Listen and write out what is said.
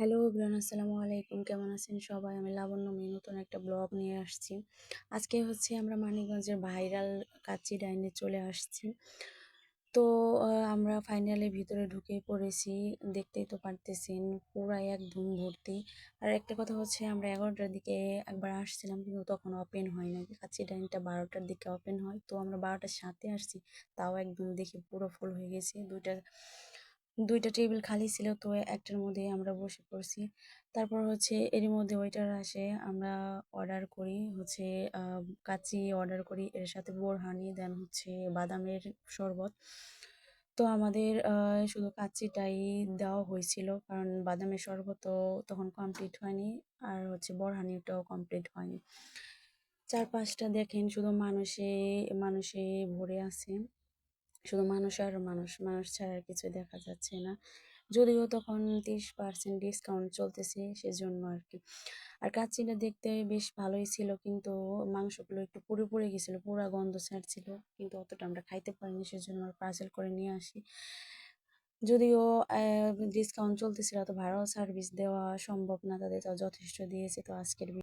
Hello everyone, আসসালামু আলাইকুম। কেমন আছেন সবাই? আমি লাবণ্য নতুন একটা ব্লগ নিয়ে আসছি। আজকে হচ্ছে আমরা মানিকগঞ্জের ভাইরাল কাচ্চি ডাইনে চলে আসছি। তো আমরা ফাইনালি ভিতরে ঢুকে পড়েছি। দেখতেই তো পারতেছেন, পুরাই একদম ভর্তি। আর একটা কথা হচ্ছে, আমরা এগারোটার দিকে একবার আসছিলাম, কিন্তু তখন ওপেন হয় না কাচ্চি ডাইনটা বারোটার দিকে ওপেন হয়। তো আমরা বারোটার সাথে আসছি, তাও একদম দেখে পুরো ফুল হয়ে গেছে। দুইটা দুইটা টেবিল খালি ছিল, তো একটার মধ্যে আমরা বসে পড়ছি। তারপর হচ্ছে এরই মধ্যে ওইটার আসে, আমরা অর্ডার করি, হচ্ছে কাচ্চি অর্ডার করি, এর সাথে বোরহানি দেন হচ্ছে বাদামের শরবত। তো আমাদের শুধু কাচ্চিটাই দেওয়া হয়েছিল, কারণ বাদামের শরবত তখন কমপ্লিট হয়নি, আর হচ্ছে বোরহানিটাও কমপ্লিট হয়নি। চারপাশটা দেখেন, শুধু মানুষে মানুষে ভরে আছে। শুধু মানুষ আর মানুষ মানুষ ছাড়া আর কিছু দেখা যাচ্ছে না। যদিও তখন তিরিশ পার্সেন্ট ডিসকাউন্ট চলতেছে সেজন্য আর কি আর কাচ্চিটা দেখতে বেশ ভালোই ছিল কিন্তু মাংসগুলো একটু পুড়ে পুড়ে গেছিল, পুরা গন্ধ ছাড়ছিল। কিন্তু অতটা আমরা খাইতে পারিনি, সেজন্য আর পার্সেল করে নিয়ে আসি। যদিও ডিসকাউন্ট চলতেছিল তো ভাড়াও সার্ভিস দেওয়া সম্ভব না, তাদের যথেষ্ট দিয়েছে, তো আজকের